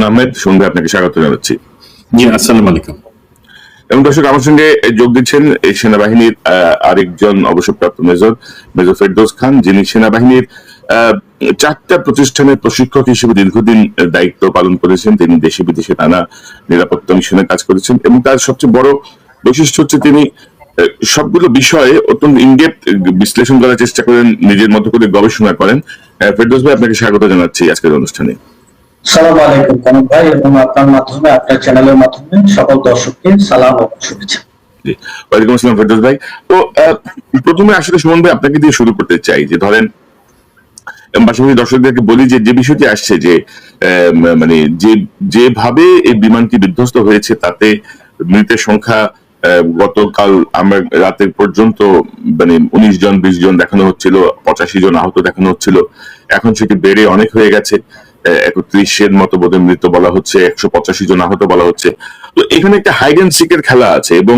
সুমন আহমেদ সন্ধ্যা আপনাকে স্বাগত জানাচ্ছি। জি আসসালামু আলাইকুম। এবং দর্শক আমার সঙ্গে যোগ দিচ্ছেন এই সেনাবাহিনীর আরেকজন অবসরপ্রাপ্ত মেজর মেজর ফেরদৌস খান যিনি সেনাবাহিনীর চারটা প্রতিষ্ঠানের প্রশিক্ষক হিসেবে দীর্ঘদিন দায়িত্ব পালন করেছেন। তিনি দেশে বিদেশে নানা নিরাপত্তা মিশনে কাজ করেছেন এবং তার সবচেয়ে বড় বৈশিষ্ট্য হচ্ছে তিনি সবগুলো বিষয়ে অত্যন্ত ইনডেপ বিশ্লেষণ করার চেষ্টা করেন নিজের মতো করে গবেষণা করেন। ফেরদৌস ভাই আপনাকে স্বাগত জানাচ্ছি আজকের অনুষ্ঠানে। সালাম আলাইকুম কনক ভাই এবং আপনার মাধ্যমে, আপনার চ্যানেলের মাধ্যমে সকল দর্শককে সালাম ও শুভেচ্ছা। ওয়ালাইকুম আসসালাম, ফেরদৌস ভাই। তো প্রথমে আসলে সুমন ভাই আপনাকে দিয়ে শুরু করতে চাই যে, ধরেন পাশাপাশি দর্শকদেরকে বলি যে যে বিষয়টি আসছে যে মানে যে, যেভাবে এই বিমানটি বিধ্বস্ত হয়েছে, তাতে মৃতের সংখ্যা গতকাল আমরা রাতে পর্যন্ত মানে উনিশ জন, বিশ জন দেখানো হচ্ছিল, পঁচাশি জন আহত দেখানো হচ্ছিল। এখন সেটি বেড়ে অনেক হয়ে গেছে। একত্রিশের মতো বলা হচ্ছে, একশো পঁচাশি জন আহত বলা হচ্ছে। তো এখানে একটা হাইড অ্যান্ড সিকের খেলা আছে এবং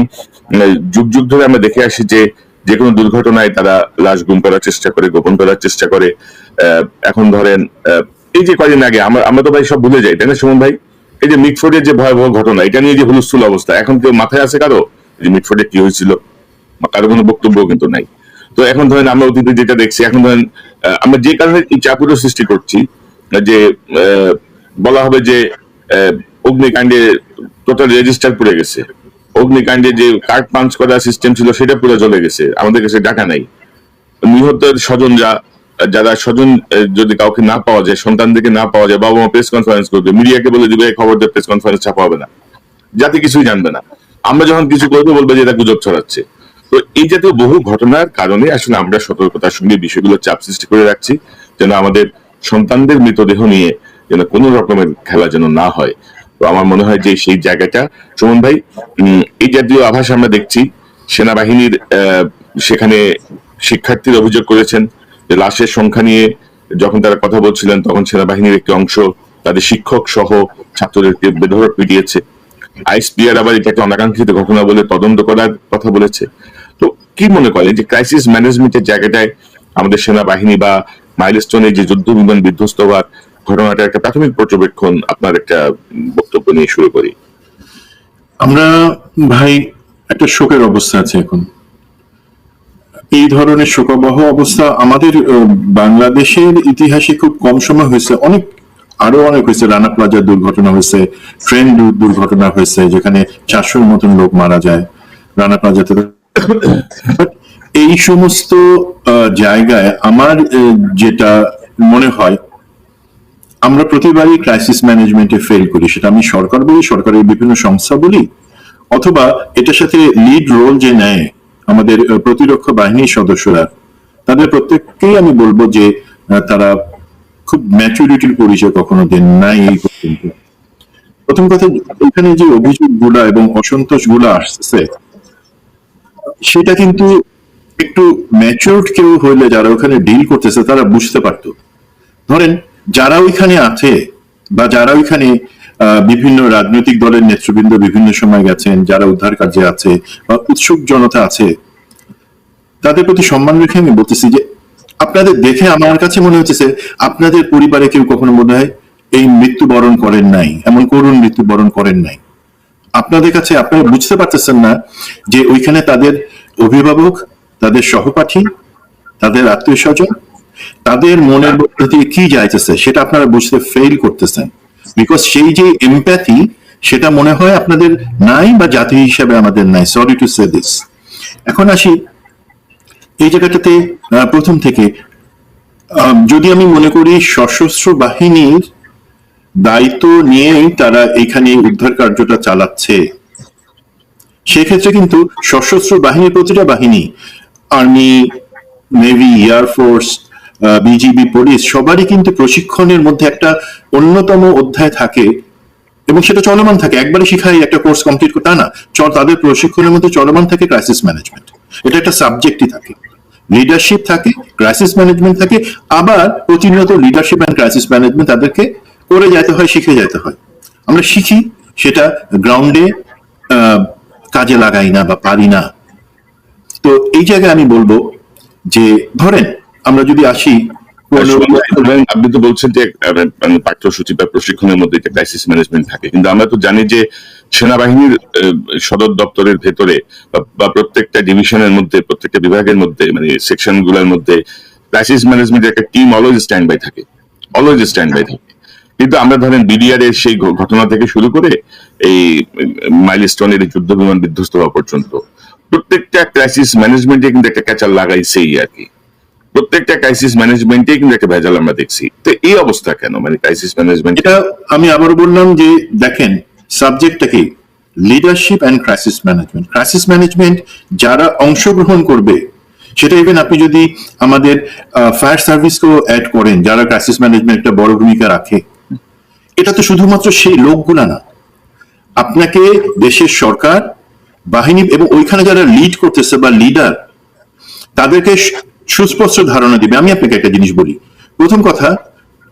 যুগ যুগ ধরে আমরা দেখে আসি যে যে কোনো দুর্ঘটনায় তারা লাশ গুম করার চেষ্টা করে, গোপন করার চেষ্টা করে। এখন ধরেন এই যে কয়দিন আগে আমরা আমরা তো ভাই সব ভুলে যাই, তাই না সুমন ভাই? এই যে মিটফোর্ডের যে ভয়াবহ ঘটনা, এটা নিয়ে যে হুলস্থুল অবস্থা, এখন কেউ মাথায় আছে কারও? যে মিটফোর্ডে কি হয়েছিল? কারও কোনো বক্তব্য কিন্তু নাই। তো এখন ধরেন আমরা অতীতে যেটা দেখছি, এখন ধরেন আমরা যে কারণে এই চাপুরও সৃষ্টি করছি যে বলা হবে যে অগ্নিকাণ্ডে টোটাল রেজিস্টার পুড়ে গেছে। অগ্নিকাণ্ডে যে কার্ড পাঞ্চ করার সিস্টেম ছিল, সেটা পুরো চলে গেছে। আমাদের কাছে ডাটা নাই। নিহতের স্বজনরা, যারা স্বজন যদি কাউকে না পাওয়া যায়, সন্তানদেরকে না পাওয়া যায় বাবা মা প্রেস কনফারেন্স করবে, মিডিয়াকে বলে দিবে খবর প্রেস কনফারেন্স ছাপা হবে না। যাতে কিছুই জানবে না। আমরা যখন কিছু করব, বলবে যে এটা গুজব ছড়াচ্ছে। তো এই জাতীয় বহু ঘটনার কারণে আসলে আমরা সতর্কতার সঙ্গে বিষয়গুলো চাপ সৃষ্টি করে রাখছি। যেন আমাদের সন্তানদের মৃতদেহ নিয়ে যেন কোনো রকমের খেলা যেন না হয়। তো আমার মনে হয় যে সেই জায়গাটা, সুমন ভাই এই জাতীয় আভাস আমরা দেখছি। সেনাবাহিনীর সেখানে শিক্ষার্থীর অভিযোগ করেছেন যে লাশের সংখ্যা নিয়ে যখন তারা কথা বলছিলেন, তখন সেনাবাহিনীর একটি অংশ তাদের শিক্ষক সহ ছাত্রদেরকে বেধরক পিটিয়েছে। আইসপিআর আবার এটাকে অনাকাঙ্ক্ষিত ঘটনা বলে তদন্ত করার কথা বলেছে। তো কি মনে করেন যে ক্রাইসিস ম্যানেজমেন্টের জায়গাটায় আমাদের সেনাবাহিনী বা মাইলস্টোনে যে যুদ্ধ বিমান বিধ্বস্ত হওয়ার ঘটনাটা একটা প্রাথমিক পর্যবেক্ষণ আপনার একটা বক্তব্য নিয়ে শুরু করি। আমরা ভাই একটা শোকের অবস্থা আছে এখন। এই ধরনের শোকাবহ অবস্থা আমাদের বাংলাদেশের ইতিহাসে খুব কম সময় হয়েছে। অনেক আরও অনেক হয়েছে। রানা প্লাজার দুর্ঘটনা হয়েছে ট্রেন দুর্ঘটনা হয়েছে যেখানে চারশোর মতন লোক মারা যায়। রানা প্লাজাতে এই সমস্ত জায়গায় আমার যেটা মনে হয়, আমরা প্রতিবারই ক্রাইসিস ম্যানেজমেন্টে ফেল করি। সেটা আমি সরকার বলি, সরকারের বিভিন্ন সংস্থা বলি, অথবা এটার সাথে লিড রোল যে নেয় আমাদের প্রতিরক্ষা বাহিনীর সদস্যরা, তাদের প্রত্যেককেই আমি বলব যে তারা খুব ম্যাচুরিটির পরিচয় কখনো দেন নাই এই প্রথম কথা, এখানে যে অভিযোগগুলা এবং অসন্তোষগুলা আসছে, সেটা কিন্তু একটু ম্যাচিউরড কেউ হইলে যারা ওখানে ডিল করতেছে, তারা বুঝতে পারতো। ধরেন, যারা ওইখানে আছে বা যারা ওইখানে বিভিন্ন রাজনৈতিক দলের নেতৃবৃন্দ বিভিন্ন সময় গেছেন, যারা উদ্ধার কার্যে আছে বা উৎসুক জনতা আছে, তাদের প্রতি সম্মান রেখে আমি বলতেছি যে, আপনাদের দেখে আমার কাছে মনে হচ্ছে আপনাদের পরিবারে কেউ কখনো মনে হয় এই মৃত্যুবরণ করেন নাই, এমন করুণ মৃত্যুবরণ করেন নাই। আপনাদের কাছে আপনারা বুঝতে পারতেছেন না যে ওইখানে তাদের অভিভাবক তাদের সহপাঠী, তাদের আত্মীয় স্বজন তাদের মনের মধ্যে দিয়ে কি যাইতেছে সেটা আপনারা বুঝতে ফেল করতেছেন। বিকজ সেই যে এমপ্যাথি সেটা মনে হয় আপনাদের নাই বা জাতি হিসাবে আমাদের নাই। সরি টু সে দিস এখন আসি এই জায়গাটাতে প্রথম থেকে। যদি আমি মনে করি সশস্ত্র বাহিনীর দায়িত্ব নিয়েই তারা এখানে উদ্ধার কার্যটা চালাচ্ছে, সেক্ষেত্রে কিন্তু সশস্ত্র বাহিনীর প্রতিটা বাহিনী army navy air force B G B police সবারই কিন্তু প্রশিক্ষণের মধ্যে একটা অন্যতম অধ্যায় থাকে এবং সেটা চলমান থাকে। একবারে শিখাই একটা কোর্স কমপ্লিট তা না তাদের প্রশিক্ষণের মধ্যে চলমান থাকে ক্রাইসিস ম্যানেজমেন্ট এটা একটা সাবজেক্টই থাকে। লিডারশিপ থাকে ক্রাইসিস ম্যানেজমেন্ট থাকে, আবার প্রতিনিয়ত লিডারশিপ অ্যান্ড ক্রাইসিস ম্যানেজমেন্ট তাদেরকে করে যেতে হয়, শিখে যেতে হয়। আমরা শিখি, সেটা গ্রাউন্ডে কাজে লাগাই না বা পারি না। তো এই জায়গায় আমি বলব যে ধরেন আমরা যদি আসি ধরেন আপনি তো বলছেন যে মানে পাঠ্যসূচি বা প্রশিক্ষণের মধ্যে একটা ক্রাইসিস ম্যানেজমেন্ট থাকে। কিন্তু আমরা তো জানি যে সেনাবাহিনীর সদর দপ্তরের ভেতরে বা- প্রত্যেকটা ডিভিশনের মধ্যে প্রত্যেকটা বিভাগের মধ্যে মানে সেকশনগুলোর মধ্যে ক্রাইসিস ম্যানেজমেন্টের একটা টিম অলওয়েজ স্ট্যান্ড বাই থাকে। অলওয়েজ স্ট্যান্ড বাই থাকে। কিন্তু আমরা ধরেন বিডিআর এর সেই ঘটনা থেকে শুরু করে এই মাইলস্টোনের যুদ্ধ বিমান বিধ্বস্ত হওয়া পর্যন্ত প্রত্যেকটা ক্রাইসিস ম্যানেজমেন্টে কিন্তু একটা ক্যাচার লাগাইছেই আর কি। প্রত্যেকটা ক্রাইসিস ম্যানেজমেন্টে কিন্তু একটা ভেজাল আমরা দেখছি। তো এই অবস্থা কেন? মানে ক্রাইসিস ম্যানেজমেন্ট এটা আমি আবার বললাম যে, দেখেন সাবজেক্টটা কি? Leadership and crisis management crisis management যারা অংশগ্রহণ করবে, সেটা ইভেন আপনি যদি আমাদের ফায়ার সার্ভিসকেও অ্যাড করেন, যারা ক্রাইসিস ম্যানেজমেন্ট একটা বড় ভূমিকা রাখে, এটা তো শুধুমাত্র সেই লোকগুলা না। আপনাকে দেশের সরকার বাহিনী এবং ওইখানে যারা লিড করতেছে বা লিডার তাদেরকে সুস্পষ্ট ধারণা দিবে। আমি আপনাকে একটা জিনিস বলি। প্রথম কথা,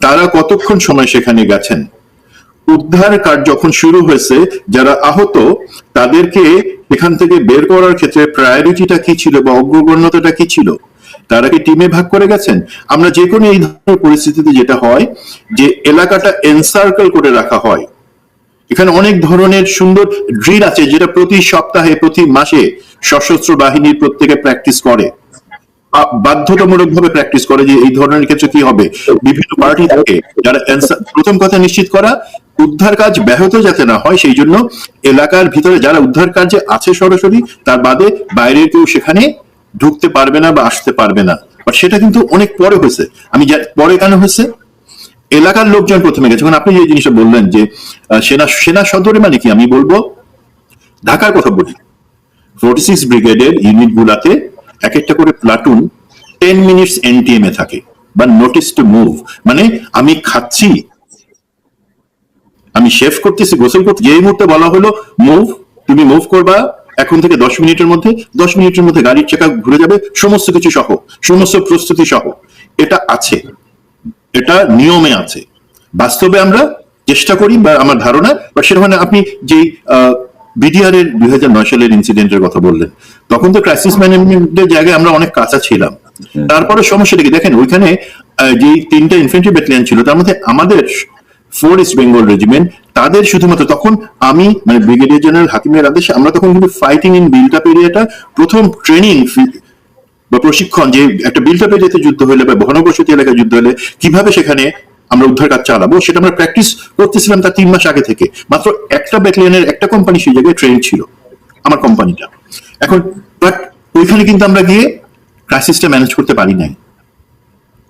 তারা কতক্ষণ সময় সেখানে গেছেন? উদ্ধার কাজ যখন শুরু হয়েছে, যারা আহত, তাদেরকে এখান থেকে বের করার ক্ষেত্রে প্রায়োরিটিটা কি ছিল বা অগ্রগণ্যতাটা কি ছিল? তারা কি টিমে ভাগ করে গেছেন? আমরা যে কোনো এই ধরনের পরিস্থিতিতে যেটা হয়, যে এলাকাটা এনসার্কেল করে রাখা হয়। এখানে অনেক ধরনের সুন্দর ড্রিল আছে যেটা প্রতি সপ্তাহে, প্রতি মাসে সশস্ত্র বাহিনীর প্রত্যেকে প্র্যাকটিস করে। বাধ্যতামূলক ভাবে প্র্যাকটিস করে যে এই ধরনের ক্ষেত্রে কি হবে। বিভিন্ন পার্টি থাকে যারা প্রথম কথা নিশ্চিত করা, উদ্ধার কাজ ব্যাহত যাতে না হয় সেই জন্য এলাকার ভিতরে যারা উদ্ধার কাজে আছে সরাসরি, তার বাদে বাইরের কেউ সেখানে ঢুকতে পারবে না বা আসতে পারবে না। সেটা কিন্তু অনেক পরে হয়েছে। আমি পরে কেন হয়েছে? এলাকার লোকজন প্রথমে গেছে। যখন আপনি যে জিনিসটা বললেন যে সেনা সেনা সদরে মানে কি? আমি বলব, ঢাকার কথা বলি। ফোর্টি সিক্স ব্রিগেডের ইউনিট গুলাতে এক একটা করে platoon ten minutes N T M এ থাকে। বা নোটিস টু মুভ মানে আমি খাচ্ছি। আমি শেফ করতেছি, গোসল করতে যেই মুহূর্তে বলা হলো মুভ তুমি মুভ করবা। এখন থেকে দশ মিনিটের মধ্যে, দশ মিনিটের মধ্যে গাড়ির চাকা ঘুরে যাবে। সমস্ত কিছু সহ, সমস্ত প্রস্তুতি সহ। এটা আছে। এটা নিয়মে আছে। বাস্তবে আমরা চেষ্টা করি বা আমার ধারণা বা সেটা মানে আপনি যে বিডিআর এর দুই হাজার নয় সালের ইনসিডেন্টের কথা বললেন তখন তো ক্রাইসিস ম্যানেজমেন্টের জায়গায় আমরা অনেক কাঁচা ছিলাম। তারপরে সমস্যাটা কি দেখেন ওইখানে যে তিনটা ইনফেন্ট্রি ব্যাটালিয়ন ছিল তার মধ্যে আমাদের ফোর ইস্ট বেঙ্গল রেজিমেন্ট তাদের শুধুমাত্র তখন আমি মানে ব্রিগেডিয়ার জেনারেল হাকিমের আদেশে আমরা তখন কিন্তু ফাইটিং ইন বিল্ড আপ এরিয়াটা প্রথম ট্রেনিং বা প্রশিক্ষণ, যে একটা বিল্ড আপে এরিয়াতে যুদ্ধ হলে বা ঘনবসতি এলাকায় যুদ্ধ হলে কীভাবে সেখানে আমরা উদ্ধার কাজ চালাবো, সেটা আমরা প্র্যাকটিস করতেছিলাম তার তিন মাস আগে থেকে। মাত্র একটা ব্যাটালিয়নের একটা কোম্পানি সেই জায়গায় ট্রেন ছিল, আমার কোম্পানিটা এখন বাট ওইখানে কিন্তু আমরা গিয়ে ক্রাইসিসটা ম্যানেজ করতে পারি নাই।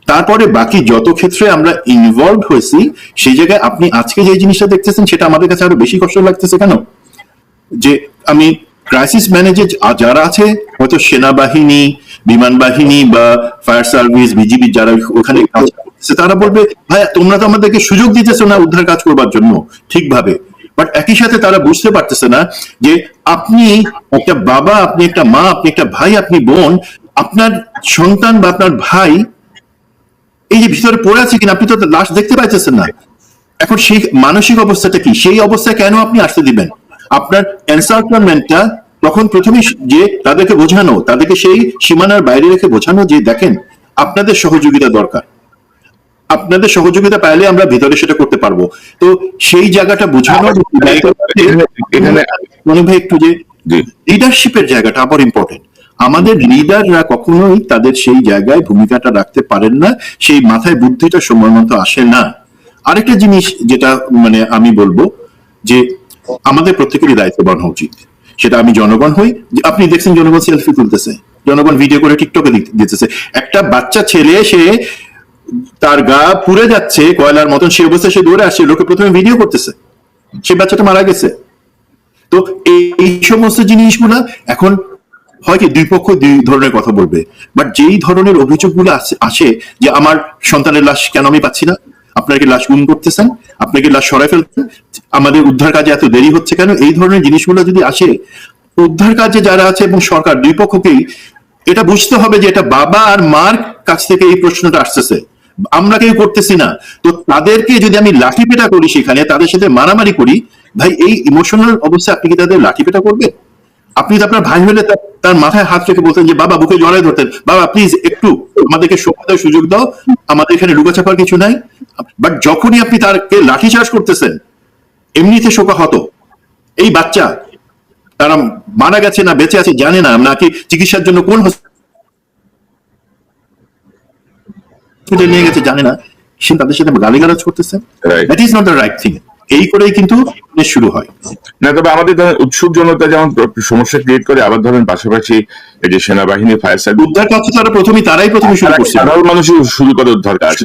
তারপরে বাকি যত ক্ষেত্রে আমরা ইনভলভ হয়েছি, সেই জায়গায় আপনি আজকে যে জিনিসটা দেখতেছেন, সেটা আমাদের কাছে আরও বেশি কষ্ট লাগতেছে কেন? যে আমি ক্রাইসিস ম্যানেজে যারা আছে, হয়তো সেনাবাহিনী বিমান বাহিনী বা ফায়ার সার্ভিস বিজিবি যারা ওখানে কাজ করতেছে তারা বলবে ভাই তোমরা তো আমাদেরকে সুযোগ দিতেছো না উদ্ধার কাজ করবার জন্য ঠিকভাবে। বাট একই সাথে তারা বুঝতে পারতেছে না যে আপনি একটা বাবা আপনি একটা মা আপনি একটা ভাই আপনি বোন আপনার সন্তান বা আপনার ভাই এই যে ভিতরে পড়ে আছে কিনা আপনি তো লাশ দেখতে পাইতেছেন না। এখন সেই মানসিক অবস্থাটা কি? সেই অবস্থায় কেন আপনি আসতে দিবেন? আপনার এনসার্টমেন্টটা তখন প্রথমে যে তাদেরকে বোঝানো তাদেরকে সেই সীমানার বাইরে রেখে বোঝানো যে দেখেন আপনাদের সহযোগিতা দরকার। আপনাদের সহযোগিতা পাইলে আমরা ভিতরে সেটা করতে পারব। তো সেই জায়গাটা বোঝানো মনে ভাই একটু যে লিডারশিপের জায়গাটা আবার ইম্পর্টেন্ট আমাদের লিডাররা কখনোই তাদের সেই জায়গায় ভূমিকাটা রাখতে পারেন না সেই মাথায় বুদ্ধিটা সময় মতো আসে না। আরেকটা জিনিস যেটা মানে আমি বলব যে আমাদের প্রত্যেকেরই দায়িত্ববান হওয়া উচিত। সেটা আমি জনগণ হই। আপনি দেখছেন জনগণ সেলফি তুলতেছে, জনগণ ভিডিও করে টিকটকে দিতেছে। একটা বাচ্চা ছেলে, সে তার গা পুড়ে যাচ্ছে কয়লার মতন, সে অবস্থায় সে দৌড়ে আসছে, লোকে প্রথমে ভিডিও করতেছে। সে বাচ্চাটা মারা গেছে। তো এই সমস্ত জিনিসগুলা এখন হয় কি, দুই পক্ষ দুই ধরনের কথা বলবে। বাট যেই ধরনের অভিযোগগুলো আসে আসে যে আমার সন্তানের লাশ কেন আমি পাচ্ছি না? আপনারা কি লাশ গুম করতেছেন? আপনাকে লাশ সরাই ফেলতেন আমাদের উদ্ধার কাজে এত দেরি হচ্ছে কেন? এই ধরনের জিনিসগুলো যদি আসে, উদ্ধার কাজে যারা আছে এবং সরকার, দুই পক্ষকেই, এটা বুঝতে হবে যে এটা বাবা আর মার কাছ থেকে এই প্রশ্নটা আসতেছে। আমরা কেউ করতেছি না। তো তাদেরকে যদি আমি লাঠি পেটা করি সেখানে, তাদের সাথে মারামারি করি, ভাই, এই ইমোশনাল অবস্থায় আপনি কি তাদের লাঠি পেটা করবেন? আপনি তো আপনার ভাই হলে তার- মাথায় হাত রেখে বলতেন যে, বাবা, বুকে জড়াই ধরতেন। বাবা প্লিজ একটু আমাদেরকে সময় দেওয়ার সুযোগ দাও। আমাদের এখানে লুকাচাপার কিছু নাই। বাট যখনই আপনি তারকে লাঠিচার্জ করতেছেন এমনিতে শোকাহত এই বাচ্চা তারা মারা গেছে না বেঁচে আছে জানে না নাকি চিকিৎসার জন্য কোন হসপিটালে নিয়ে গেছে জানে না। সে তাদের সাথে গালিগালাজ Right. That is not the right thing এই করেই কিন্তু শুরু হয়। না তবে আমাদের উৎসুক জনতা যেমন সমস্যা ক্রিয়েট করে আবার ধরেন পাশাপাশি যে সেনাবাহিনী ফায়ার সার্ভিস উদ্ধার কাজ তারা প্রথমেই তারাই প্রথমে শুরু করছে। সাধারণ মানুষই শুরু করে উদ্ধার কাজ।